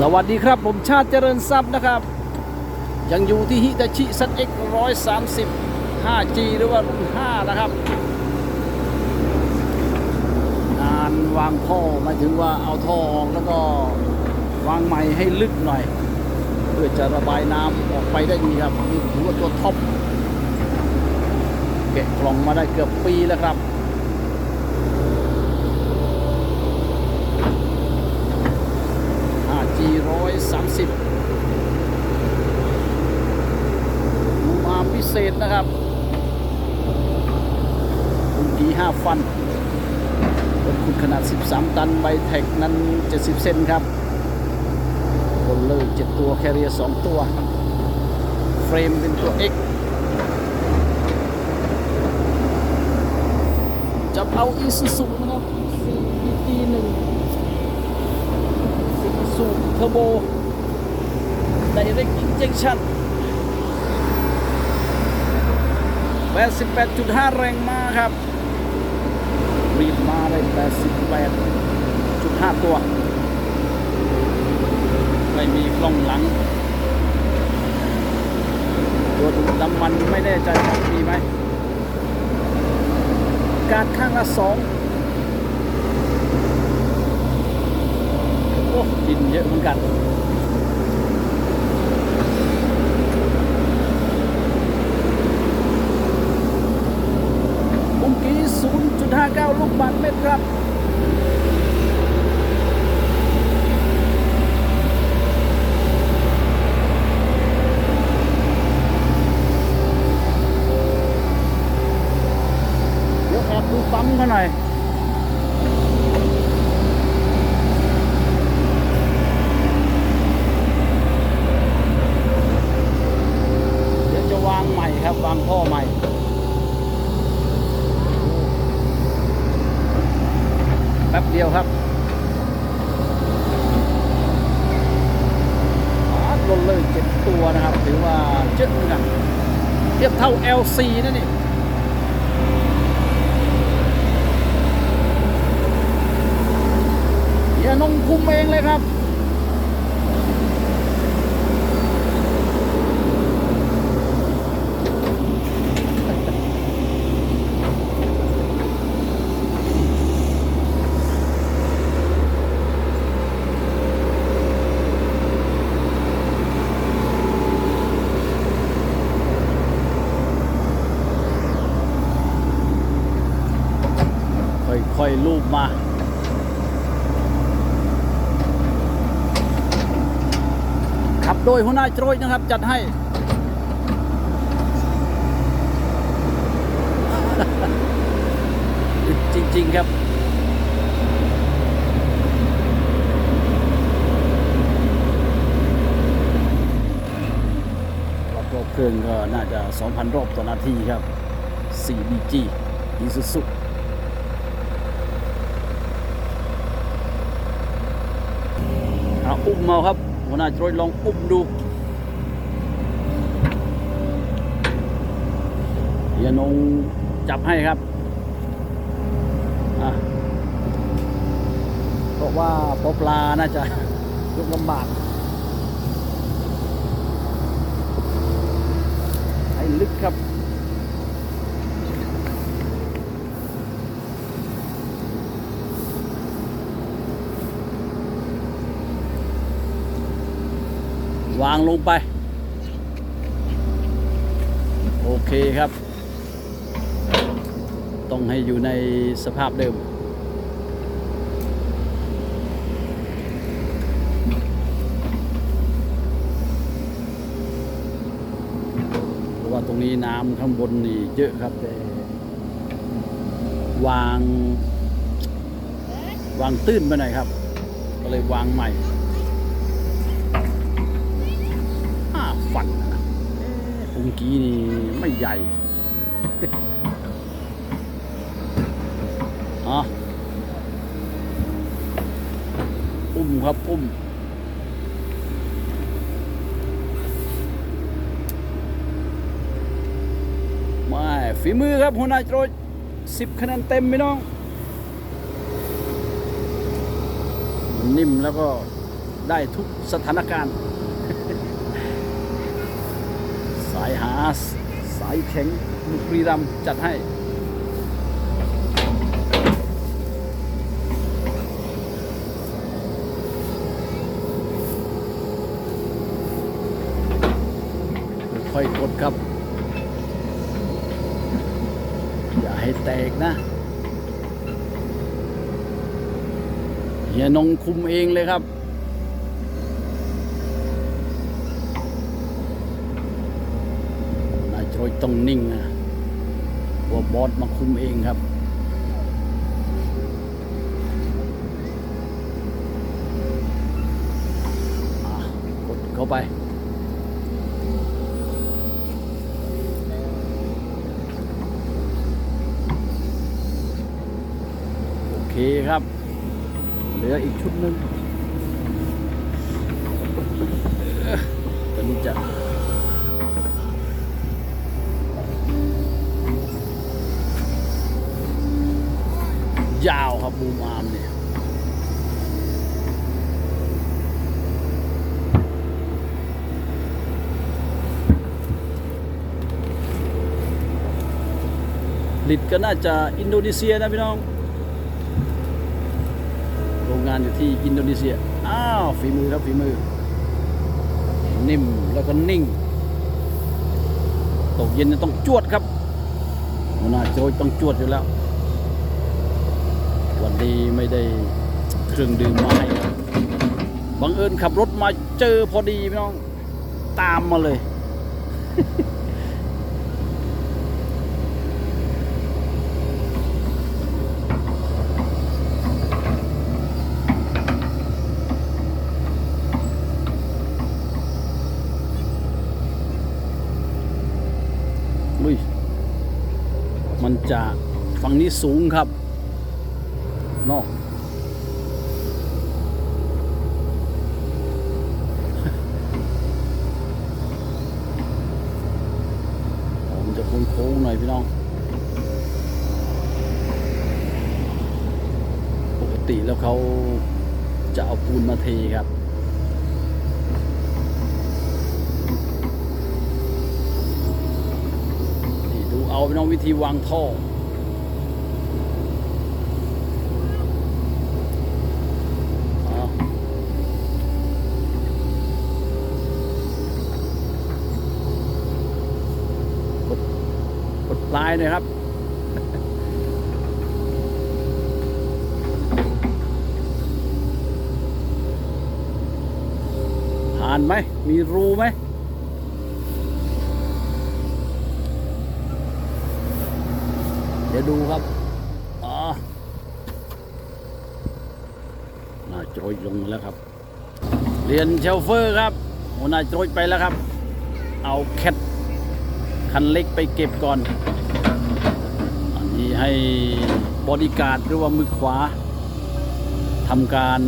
สวัสดีครับผมชาติเจริญทรัพย์นะครับ ยังอยู่ที่ฮิตาชิซันเอ็กร้อยสามสิบ 5G หรือว่ารุ่น5นะครับ งานวางท่อหมายถึงว่าเอาท่อออกแล้วก็วางใหม่ให้ลึกหน่อย เพื่อจะระบายน้ำออกไปได้ดีครับนี่ถือว่าตัวท็อปแกะกล่องมาได้เกือบปีแล้วครับ 5G 130มู อาร์มพิเศษนะครับคุณกี5ฟันรถคุณขนาด 13 ตันใบแท็กนั้น 70 เซนครับบนเลย7ตัว แคเรียร์2ตัว เฟรมเป็นตัว X จะเอาอีซูซูนะครับ CBT 1ซิซูเทอร์โบ Direct Injection 88.5 แรงม้าครับ รีดมาได้ 88.5 ตัว ไม่มีกล้องหลังตัวดูดน้ำมันไม่แน่ใจว่ามีไหม การข้างละสองโอ้ดินเยอะเหมือนกัน มุมกี้ 0.59 ลูกบาศก์เมตรครับเดี๋ยวแอบดูปั๊มเขาหน่อย 7 ตัวนะครับถือว่าเยอะเหมืนกัเทียบเท่า LC นั่นเองอย่านงคุมเองเลยครับ มาขับโดยหัวหน้าโจรยนะครับ จัดให้ จริง ๆ ครับรอบรอบเครื่องก็น่าจะ 2,000 รอบต่อนาทีครับ 4BG Isuzu เอาอุ้ม เอาครับหัวหน้าโจรยลองอุ้มดูเฮียนงจับให้ครับเพราะว่าปอปลาน่าจะยกลำบากให้ลึกครับ วางลงไป โอเคครับ ต้องให้อยู่ในสภาพเดิม เพราะว่าตรงนี้น้ำข้างบนนี่เยอะครับแต่วาง วางตื้นไปหน่อยครับ ก็เลยวางใหม่ ห้าฟันนะเอ๊ะปุง กี้นี่ไม่ใหญ่อ๋ออุ้มครับอุ้มไม่ฝีมือครับหัวหน้าโจรสิบคะแนนเต็มพี่น้อง นิ่มแล้วก็ได้ทุกสถานการณ์ สายหาสายแข็งบุรีรัมจัดให้ค่อยกดครับ อย่าให้แตกนะเฮียนงคุมเองเลยครับ นา ยต้องนิ่งนะว่าบอสมาคุมเองครับ กดเข้าไป โอเคครับ เหลืออีกชุดหนึ่งเอ่อตอนนี้จะ ภูมามเนี่ยผลิตก็น่าจะอินโดนีเซียนะพี่น้อง โรงงานอยู่ที่อินโดนีเซีย อ้าว ฝีมือครับฝีมือ นิ่มแล้วก็นิ่ง ตกเย็นจะต้องจวดครับหัวหน้าโจยต้องจวดอยู่แล้ว วันนี้ไม่ได้เครื่องดื่มมาให้บังเอิญขับรถมาเจอพอดีพี่น้องตามมาเลย มันจะฝั่งนี้สูงครับ นอก ผมจะโค้งๆหน่อยพี่น้อง ปกติแล้วเขาจะเอาปูนมาเทครับดูเอาพี่น้องวิธีวางท่อ เอากดกดปลาย หน่อยครับ ผ่านไหม มีรูไหมเดี๋ยวดูครับอ๋อน่าโจยลงแล้วครับ เรียนเชลเฟอร์ครับหัวหน้าโจยไปแล้วครับ เอาแคทคันเล็กไปเก็บก่อน อันนี้ให้บอดีการหรือว่ามือขวาทำการ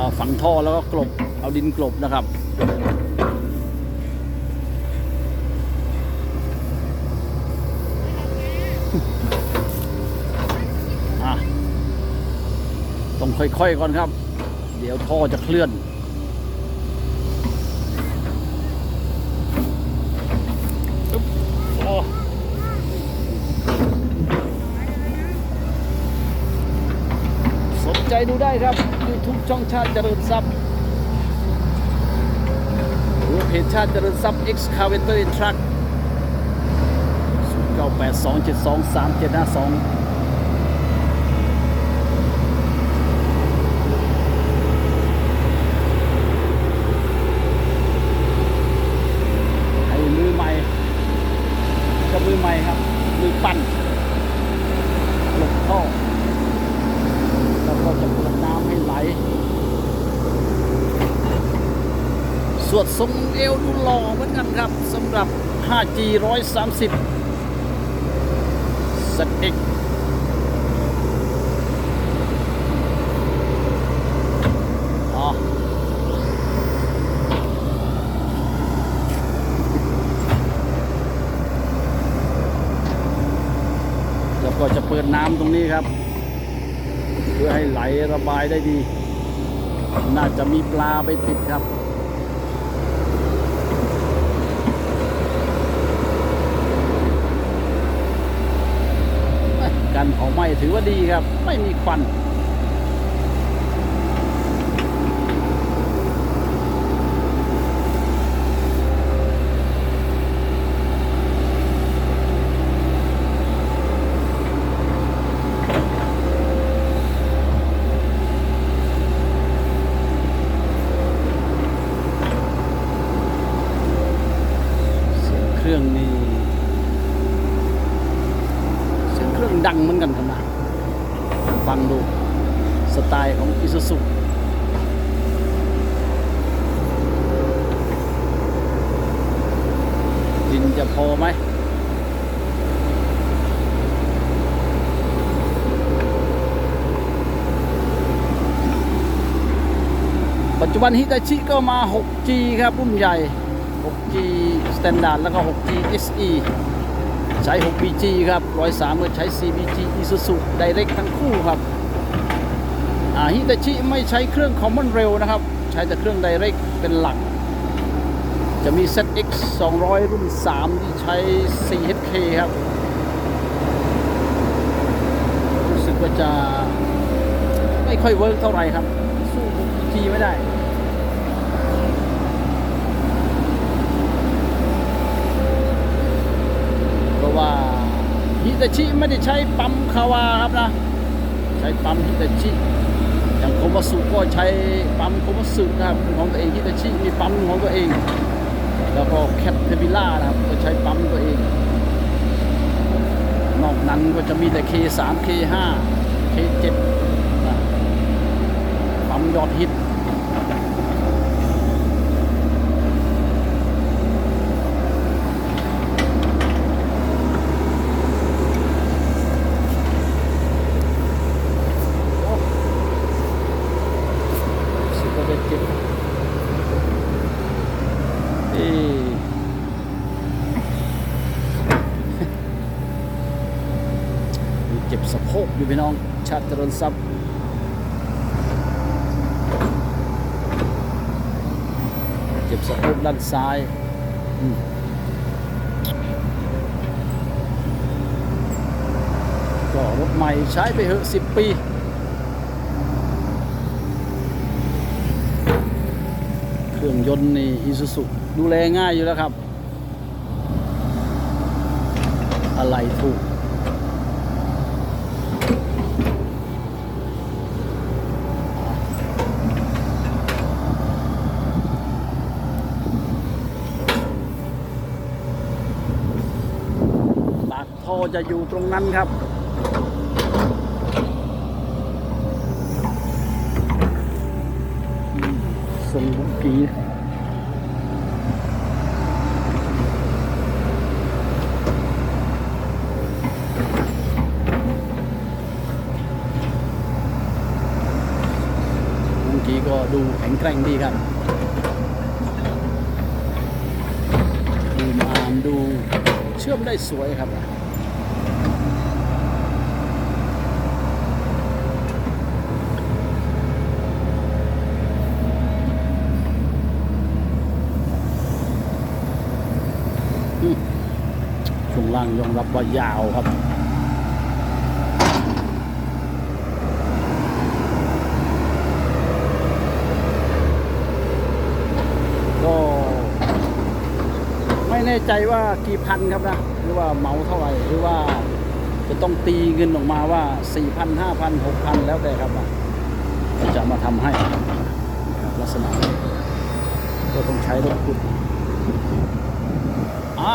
าฝังท่อแล้วก็กลบเอาดินกลบนะครับต้องค่อยๆก่อนครับ เดี๋ยวท่อจะเคลื่อนอึ๊บโอ้สนใจ ดูได้ครับ YouTube ช่องชาติเจริญทรัพย์หรือเพจชาติเจริญทรัพย์ Excavator Truck 0982723752ให้มือใหม่กับมือใหม่ครับมือปั้นหลบท่อแล้วก็จะเปิดน้ำให้ไหล ส วดทรงเอวดูหล่อเหมือนกันครับสำหรับ 5G 130สต็กอ๋อแล้วก็จะเปิดน้ำตรงนี้ครับ เพื่อให้ไหลระบายได้ดี น่าจะมีปลาไปติดครับ กันเผาไหม้ถือว่าดีครับ ไม่มีควัน เสียงเครื่องนี่เสียงเครื่องดังเหมือนกันขนาดฟังดู สไตล์ของอิซูซุดิน จะพอไหมปัจจุบันฮิตาชิก็มา 6G ครับ รุ่นใหญ่ 6G Standard แล้วก็ 6G SE ใช้ 6BG ครับ103ก็ใช้ CBG Isuzu Direct ทั้งคู่ครับฮิตาชิไม่ใช้เครื่อง Common Rail นะครับ ใช้แต่เครื่อง Direct เป็นหลัก จะมี ZX 200 รุ่น 3 ที่ใช้ 4HK ครับ รู้สึกว่าจะไม่ค่อยเวิร์กเท่าไหร่ครับ สู้ 6BG ไม่ได้เพราะว่าฮิตาชิไม่ได้ใช้ปั๊มคาวาครับนะ ใช้ปั๊มฮิตาชิอย่างโคมาสุก็ใช้ปั๊มโคมาสุนะครับของตัวเองฮิตาชิมีปั๊มของตัวเอง แล้วก็แคทเทบิล่านะครับ ก็ใช้ปั๊มตัวเอง นอกนั้นก็จะมีแต่ K3 K5 K7 นะปั๊มยอดฮิต รู้สึกว่าจะเจ็บเอ๊ะ มีเจ็บสะโพก อยู่พี่น้องชาติเจริญทรัพย์เจ็บสะโพกด้านซ้ายก็รถใหม่ใช้ไปเหอะสิบปีเครื่องยนต์นี่อีซูซุดูแลง่ายอยู่แล้วครับ อะไรถูก อจะอยู่ตรงนั้นครับส่งบุกกีบุกกีก็ดูแข็งแกร่งดีครับ ดูมามดูเชื่อมได้สวยครับ อืมช่วง ล่างยอมรับว่ายาวครับก็ไม่แน่ใจว่ากี่พันครับนะ หรือว่าเมาเท่าไหร่หรือว่าจะต้องตีเงินออกมาว่า 4,000 5,000 6,000 แล้วแต่ครับนะจะมาทำให้ลักษณะก็ต้องใช้รถขุดอะ